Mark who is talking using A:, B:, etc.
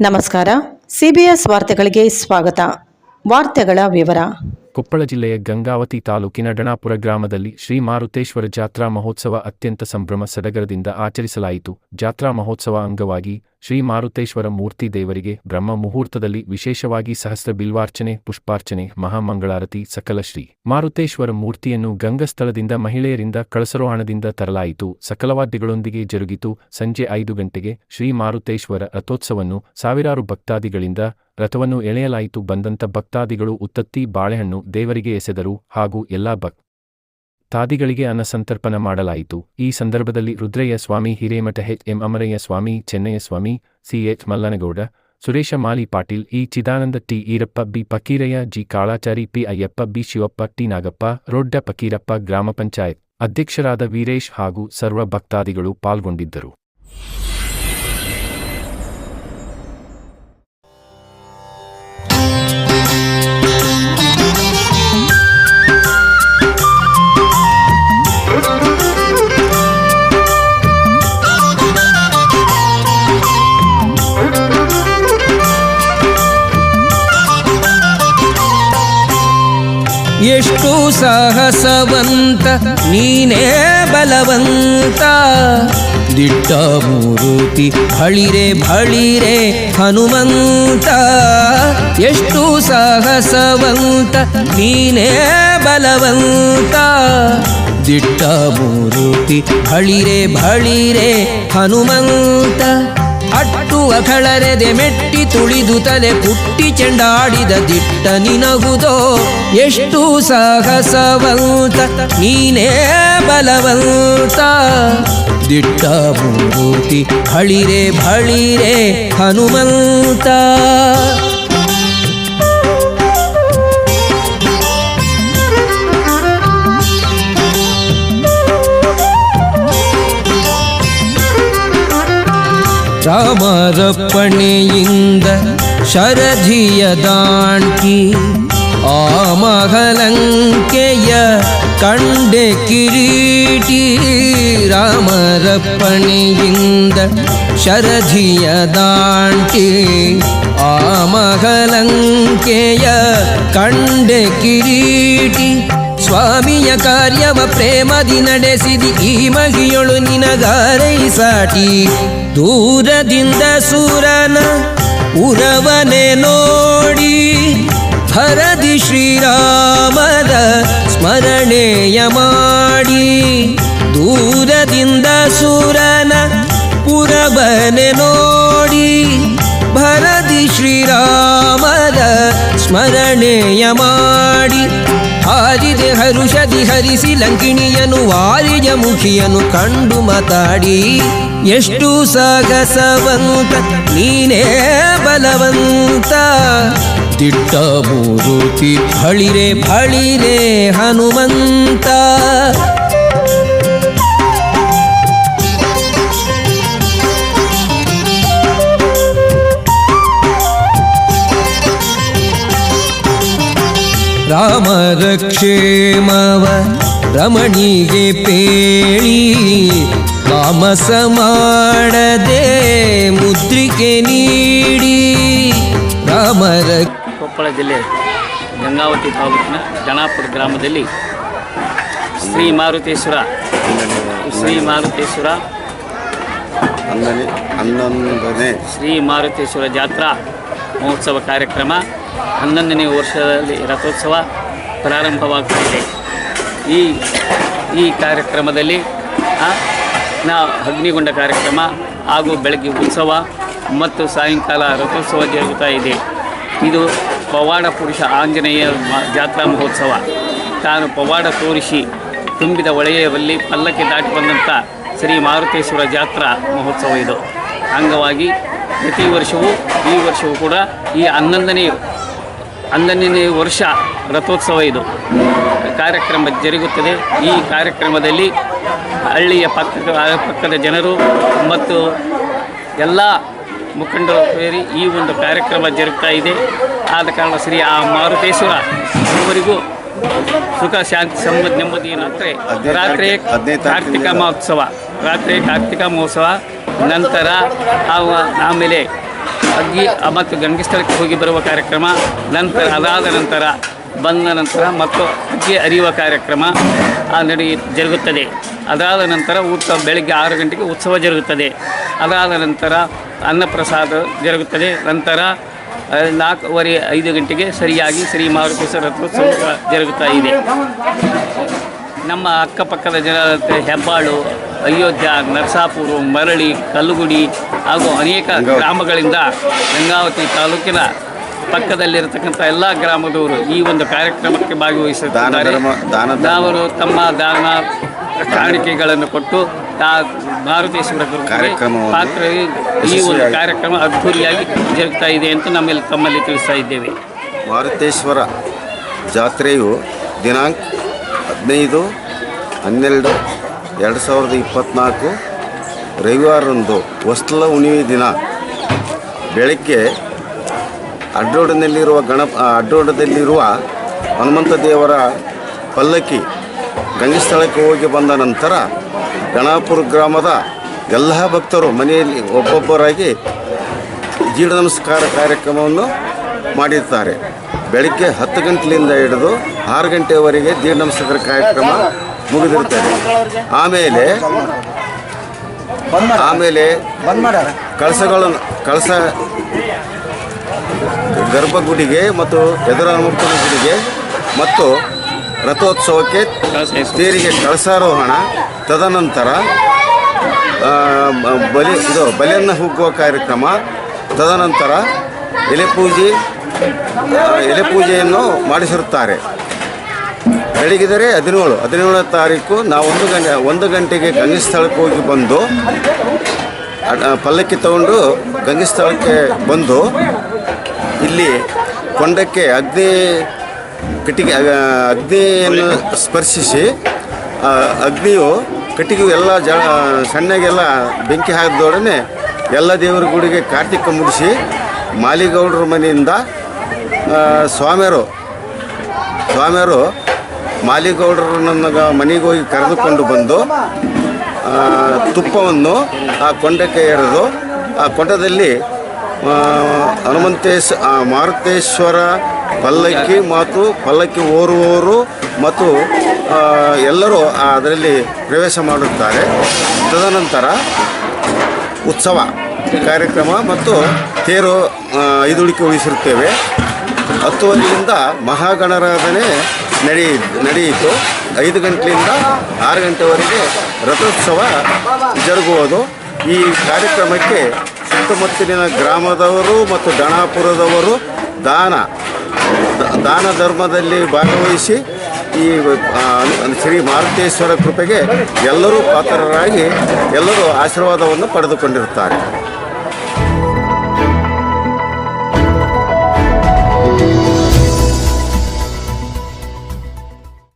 A: ನಮಸ್ಕಾರ. ಸಿಬಿಎಸ್ ವಾರ್ತೆಗಳಿಗೆ ಸ್ವಾಗತ. ವಾರ್ತೆಗಳ ವಿವರ.
B: ಕೊಪ್ಪಳ ಜಿಲ್ಲೆಯ ಗಂಗಾವತಿ ತಾಲೂಕಿನ ಡಣಾಪುರ ಗ್ರಾಮದಲ್ಲಿ ಶ್ರೀ ಮಾರುತೇಶ್ವರ ಜಾತ್ರಾ ಮಹೋತ್ಸವ ಅತ್ಯಂತ ಸಂಭ್ರಮ ಸಡಗರದಿಂದ ಆಚರಿಸಲಾಯಿತು. ಜಾತ್ರಾ ಮಹೋತ್ಸವ ಅಂಗವಾಗಿ ಶ್ರೀ ಮಾರುತೇಶ್ವರ ಮೂರ್ತಿ ದೇವರಿಗೆ ಬ್ರಹ್ಮ ಮುಹೂರ್ತದಲ್ಲಿ ವಿಶೇಷವಾಗಿ ಸಹಸ್ರ ಬಿಲ್ವಾರ್ಚನೆ, ಪುಷ್ಪಾರ್ಚನೆ, ಮಹಾಮಂಗಳಾರತಿ, ಸಕಲ ಶ್ರೀ ಮಾರುತೇಶ್ವರ ಮೂರ್ತಿಯನ್ನು ಗಂಗಸ್ಥಳದಿಂದ ಮಹಿಳೆಯರಿಂದ ಕಳಸರೋಹಣದಿಂದ ತರಲಾಯಿತು. ಸಕಲವಾದ್ಯಗಳೊಂದಿಗೆ ಜರುಗಿತು. ಸಂಜೆ ಐದು ಗಂಟೆಗೆ ಶ್ರೀ ಮಾರುತೇಶ್ವರ ರಥೋತ್ಸವನ್ನು ಸಾವಿರಾರು ಭಕ್ತಾದಿಗಳಿಂದ ರಥವನ್ನು ಎಳೆಯಲಾಯಿತು. ಬಂದಂತ ಭಕ್ತಾದಿಗಳು ಉತ್ತತ್ತಿ ಬಾಳೆಹಣ್ಣು ದೇವರಿಗೆ ಎಸೆದರು. ಹಾಗೂ ಎಲ್ಲಾ ಭಕ್ ತಾದಿಗಳಿಗೆ ಅನ್ನಸಂತರ್ಪಣ ಮಾಡಲಾಯಿತು. ಈ ಸಂದರ್ಭದಲ್ಲಿ Rudrayya Swamy, Hiremath H M. Amarayya Swamy, Chennayya Swamy, C. H. Mallanagouda, Suresh Mali Patil, E. Chidananda T. Eerappa, B. Pakirayya G. Kalachari, P. Ayyappa, B. Shivappa, T. Nagappa, Rodda Pakkirappa ಗ್ರಾಮ ಪಂಚಾಯತ್ ಅಧ್ಯಕ್ಷರಾದ ವೀರೇಶ್ ಹಾಗೂ ಸರ್ವ ಭಕ್ತಾದಿಗಳು ಪಾಲ್ಗೊಂಡಿದ್ದರು.
C: ಎಷ್ಟು ಸಾಹಸವಂತ, ನೀನೇ ಬಲವಂತ. ದಿಟ್ಟ ಮೂರುತಿ ಬಳಿರೆ ಬಳಿರೆ ಹನುಮಂತ. ಎಷ್ಟು ಸಾಹಸವಂತ, ನೀನೇ ಬಲವಂತ. ದಿಟ್ಟ ಮೂರುತಿ ಬಳಿರೆ ಬಳಿರೆ ಹನುಮಂತ. ಅಟ್ಟು ಅಖಳರೆದೆ ಮೆಟ್ಟಿ ತುಳಿದು ತಲೆ ಪುಟ್ಟಿ ಚೆಂಡಾಡಿದ ದಿಟ್ಟ ನಿನಗುದೋ. ಎಷ್ಟು ಸಾಹಸವಂತ, ನೀನೇ ಬಲವಂತ. ದಿಟ್ಟ ಮೂರ್ತಿ ಹಳಿರೆ ಬಳಿರೆ ಹನುಮಂತ. ರಾಮರಪ್ಪಣೆಯಿಂದ ಶರಧಿಯ ದಾಂಟಿ ಆ ಮಹಲಂಕೆಯ ಕಂಡೆ ಕಿರೀಟಿ ರಾಮರಪ್ಪಣೆಯಿಂದ ಶರಧಿಯ ದಾಂಟಿ ಆ ಮಹಲಂಕೆಯ ಕಂಡೆ ಕಿರೀಟಿ ಸ್ವಾಮಿಯ ಕಾರ್ಯವ ಪ್ರೇಮದಿ ನಡೆಸಿದಿ. ಈ ಮಹಿಯೊಳು ನಿನಗಾರೈ ಸಾಟಿ. ದೂರದಿಂದ ಸೂರನ ಉರವನೆ ನೋಡಿ. ಹರದಿ ಶ್ರೀರಾಮದ ಸ್ಮರಣೆಯ ಮಾಡಿ. ದೂರದಿಂದ ಸೂರನ ಪುರವನೆ ನೋಡಿ. ಭರದಿ ಶ್ರೀರಾಮರ ಸ್ಮರಣೆಯ ಮಾಡಿ. ಹಾರಿದೆ ಹರುಷದಿ ಹರಿಸಿ ಲಂಕಿಣಿಯನು ವಾರಿಯ ಮುಖಿಯನು ಕಂಡು ಮಾತಾಡಿ, ಎಷ್ಟು ಸಾಗಸವಂತ, ನೀನೇ ಬಲವಂತ. ದಿಟ್ಟ ಮೂರುತಿ ಬಳಿರೆ ಬಳಿರೆ ಹನುಮಂತ. ರಾಮರ ಕ್ಷೇಮವ ರಮಣಿಗೆ ಪೇಳಿ ತಾಮಸ ಮಾಡದೆ ಮುದ್ರಿಕೆ ನೀಡಿ. ರಾಮರ
D: ಕೊಪ್ಪಳ ಜಿಲ್ಲೆ ಗಂಗಾವತಿ ತಾಲೂಕಿನ ಜನಾಪುರ ಗ್ರಾಮದಲ್ಲಿ ಶ್ರೀ ಮಾರುತೇಶ್ವರ ಶ್ರೀ ಮಾರುತೇಶ್ವರ
E: ಹನ್ನೊಂದನೇ ಹನ್ನೊಂದನೇ.
D: ಶ್ರೀ ಮಾರುತೇಶ್ವರ ಜಾತ್ರಾ ಮಹೋತ್ಸವ ಕಾರ್ಯಕ್ರಮ ಹನ್ನೊಂದನೇ ವರ್ಷದಲ್ಲಿ ರಥೋತ್ಸವ ಪ್ರಾರಂಭವಾಗುತ್ತಿದೆ. ಈ ಈ ಕಾರ್ಯಕ್ರಮದಲ್ಲಿ ನಾ ಅಗ್ನಿಗೊಂಡ ಕಾರ್ಯಕ್ರಮ ಹಾಗೂ ಬೆಳಗ್ಗೆ ಉತ್ಸವ ಮತ್ತು ಸಾಯಂಕಾಲ ರಥೋತ್ಸವ ಜರುಗುತ್ತಾ ಇದೆ. ಇದು ಪವಾಡ ಪುರುಷ ಆಂಜನೇಯ ಜಾತ್ರಾ ಮಹೋತ್ಸವ. ತಾನು ಪವಾಡ ತೋರಿಸಿ ತುಂಬಿದ ಒಳೆಯಲ್ಲಿ ಪಲ್ಲಕ್ಕೆ ದಾಟಿ ಬಂದಂಥ ಶ್ರೀ ಮಾರುತೇಶ್ವರ ಜಾತ್ರಾ ಮಹೋತ್ಸವ ಇದು. ಅಂಗವಾಗಿ ಪ್ರತಿ ವರ್ಷವೂ ಈ ವರ್ಷವೂ ಕೂಡ ಈ ಹನ್ನೊಂದನೇ ಹನ್ನೊಂದನೇ ವರ್ಷ ರಥೋತ್ಸವ ಇದು. ಕಾರ್ಯಕ್ರಮ ಜರುಗುತ್ತದೆ. ಈ ಕಾರ್ಯಕ್ರಮದಲ್ಲಿ ಹಳ್ಳಿಯ ಪಕ್ಕ ಪಕ್ಕದ ಜನರು ಮತ್ತು ಎಲ್ಲ ಮುಖಂಡರು ಸೇರಿ ಈ ಒಂದು ಕಾರ್ಯಕ್ರಮ ಜರುಗ್ತಾ ಇದೆ. ಆದ ಕಾರಣ ಶ್ರೀ ಆ ಮಾರುತೇಶ್ವರ ಇವರಿಗೂ ಸುಖ ಶಾಂತಿ ಸಂಬಂಧ ನೆಮ್ಮದಿ ಏನಂದರೆ ರಾತ್ರಿ ಕಾರ್ತಿಕ ಮಹೋತ್ಸವ. ರಾತ್ರಿ ಕಾರ್ತಿಕ ಮಹೋತ್ಸವ. ನಂತರ ಆಮೇಲೆ ಅಗ್ಗಿ ಮತ್ತು ಗಂಗೆ ಹೋಗಿ ಬರುವ ಕಾರ್ಯಕ್ರಮ, ನಂತರ ಅದಾದ ನಂತರ ಬಂದ ನಂತರ ಮತ್ತು ಅಗ್ಗಿ ಅರಿಯುವ ಕಾರ್ಯಕ್ರಮ ನಡೆಯ ನಡೆ ಜರುಗುತ್ತದೆ. ಅದಾದ ನಂತರ ಊಟ ಬೆಳಗ್ಗೆ ಆರು ಗಂಟೆಗೆ ಉತ್ಸವ ಜರುಗುತ್ತದೆ. ಅದಾದ ನಂತರ ಅನ್ನಪ್ರಸಾದ ಜರುಗುತ್ತದೆ. ನಂತರ ನಾಲ್ಕೂವರೆ ಐದು ಗಂಟೆಗೆ ಸರಿಯಾಗಿ ಶ್ರೀ ಮಾರುತೇಶ್ವರ ರಥೋತ್ಸವ ಜರುಗುತ್ತಾ ಇದೆ. ನಮ್ಮ ಅಕ್ಕಪಕ್ಕದ ಜನ ಹೆಬ್ಬಾಳು, ಅಯೋಧ್ಯ, ನರಸಾಪುರ, ಮರಳಿ, ಕಲ್ಲುಗುಡಿ ಹಾಗೂ ಅನೇಕ ಗ್ರಾಮಗಳಿಂದ ಗಂಗಾವತಿ ತಾಲೂಕಿನ ಪಕ್ಕದಲ್ಲಿರತಕ್ಕಂಥ ಎಲ್ಲ ಗ್ರಾಮದವರು ಈ ಒಂದು ಕಾರ್ಯಕ್ರಮಕ್ಕೆ
E: ಭಾಗವಹಿಸಿದ್ದಾರೆ
D: ಅವರು ತಮ್ಮ ದಾನ ಕಾಣಿಕೆಗಳನ್ನು ಕೊಟ್ಟು ಆ ಮಾರುತೇಶ್ವರ ಗುರುವಿಗೆ ಪಾತ್ರ ಈ ಒಂದು ಕಾರ್ಯಕ್ರಮ ಅದ್ಧೂರಿಯಾಗಿ ಜರುಗ್ತಾ ಇದೆ ಅಂತ ನಮ್ಮಲ್ಲಿ ತಮ್ಮಲ್ಲಿ ತಿಳಿಸ್ತಾ ಇದ್ದೇವೆ.
E: ಮಾರುತೇಶ್ವರ ಜಾತ್ರೆಯು ದಿನಾಂಕ ಹದಿನೈದು ಹನ್ನೆರಡು ಎರಡು ಸಾವಿರದ ಇಪ್ಪತ್ತ್ನಾಲ್ಕು ರವಿವಾರದಂದು ವಸ್ತಲ ಹುಣ್ಣಿಮೆ ದಿನ. ಬೆಳಗ್ಗೆ ಅಡ್ಡೋಡನಲ್ಲಿರುವ ಗಣಪ ಅಡ್ಡೋಡದಲ್ಲಿರುವ ಹನುಮಂತ ದೇವರ ಪಲ್ಲಕ್ಕಿ ಗಂಗಸ್ಥಳಕ್ಕೆ ಹೋಗಿ ಬಂದ ನಂತರ ಗಣಾಪುರ ಗ್ರಾಮದ ಎಲ್ಲ ಭಕ್ತರು ಮನೆಯಲ್ಲಿ ಒಬ್ಬೊಬ್ಬರಾಗಿ ಜೀಡ ನಮಸ್ಕಾರ ಕಾರ್ಯಕ್ರಮವನ್ನು ಮಾಡಿರ್ತಾರೆ ಬೆಳಗ್ಗೆ ಹತ್ತು ಗಂಟೆಯಿಂದ ಹಿಡಿದು ಆರು ಗಂಟೆವರೆಗೆ ಜೀಡ ನಮಸ್ಕಾರ ಕಾರ್ಯಕ್ರಮ ಮುಗಿದಿರ್ತಾರೆ ಆಮೇಲೆ ಆಮೇಲೆ ಕಳಸಗಳನ್ನು ಕಳಸ ಗರ್ಭಗುಡಿಗೆ ಮತ್ತು ಎದುರ ಗುಡಿಗೆ ಮತ್ತು ರಥೋತ್ಸವಕ್ಕೆ ತೇರಿಗೆ ಕಳಸಾರೋಹಣ ತದನಂತರ ಬಲಿ ಇದು ಬಲಿಯನ್ನು ಹುಗ್ಗುವ ಕಾರ್ಯಕ್ರಮ ತದನಂತರ ಎಲೆ ಪೂಜೆ ಎಲೆ ಪೂಜೆಯನ್ನು ಮಾಡಿಸಿರುತ್ತಾರೆ. ಬೆಳಗಿದರೆ ಹದಿನೇಳು. ಹದಿನೇಳನೇ ತಾರೀಕು ನಾವು ಒಂದು ಗಂಟೆ, ಒಂದು ಗಂಟೆಗೆ ಗಂಗೆ ಸ್ಥಳಕ್ಕೆ ಹೋಗಿ ಬಂದು ಪಲ್ಲಕ್ಕಿ ತಗೊಂಡು ಗಂಗೆ ಸ್ಥಳಕ್ಕೆ ಬಂದು, ಇಲ್ಲಿ ಕೊಂಡಕ್ಕೆ ಅಗ್ನಿ ಕಟ್ಟಿಗೆ ಅಗ್ನಿಯನ್ನು ಸ್ಪರ್ಶಿಸಿ ಅಗ್ನಿಯು ಕಟ್ಟಿಗೆ ಎಲ್ಲ ಜ ಸಣ್ಣಗೆಲ್ಲ ಬೆಂಕಿ ಹಾಕಿದೊಡನೆ ಎಲ್ಲ ದೇವರ ಗುಡಿಗೆ ಕಾರ್ತಿಕ ಮುಗಿಸಿ ಮಾಲಿಗೌಡರ ಮನೆಯಿಂದ ಸ್ವಾಮಿಯರು ಸ್ವಾಮಿಯರು ಸ್ವಾಮಿಯರು ನನ್ನ ಮನೆಗೆ ಹೋಗಿ ಕರೆದುಕೊಂಡು ಬಂದು ತುಪ್ಪವನ್ನು ಆ ಕೊಂಡಕ್ಕೆ ಎರೆದು, ಆ ಕೊಂಡದಲ್ಲಿ ಹನುಮಂತೇಶ್ ಮಾರುತೇಶ್ವರ, ಪಲ್ಲಕ್ಕಿ ಮತ್ತು ಪಲ್ಲಕ್ಕಿ ಓರುವವರು ಮತ್ತು ಎಲ್ಲರೂ ಅದರಲ್ಲಿ ಪ್ರವೇಶ ಮಾಡುತ್ತಾರೆ. ತದನಂತರ ಉತ್ಸವ ಕಾರ್ಯಕ್ರಮ ಮತ್ತು ತೇರು ಐದುಳಿಕೆ ಉಳಿಸಿರುತ್ತೇವೆ. ಹತ್ತುವರೆಯಿಂದ ಮಹಾಗಣರಾಧನೆ ನಡೆ, ನಡೆಯಿತು. ಐದು ಗಂಟೆಯಿಂದ ಆರು ಗಂಟೆವರೆಗೆ ರಥೋತ್ಸವ ಜರುಗುವುದು. ಈ ಕಾರ್ಯಕ್ರಮಕ್ಕೆ ಸುತ್ತಮುತ್ತಲಿನ ಗ್ರಾಮದವರು ಮತ್ತು ದಣಾಪುರದವರು ದಾನ ದಾನ ಧರ್ಮದಲ್ಲಿ ಭಾಗವಹಿಸಿ ಈ ಶ್ರೀ ಮಾರುತೇಶ್ವರ ಕೃಪೆಗೆ ಎಲ್ಲರೂ ಪಾತ್ರರಾಗಿ ಎಲ್ಲರೂ ಆಶೀರ್ವಾದವನ್ನು ಪಡೆದುಕೊಂಡಿರುತ್ತಾರೆ.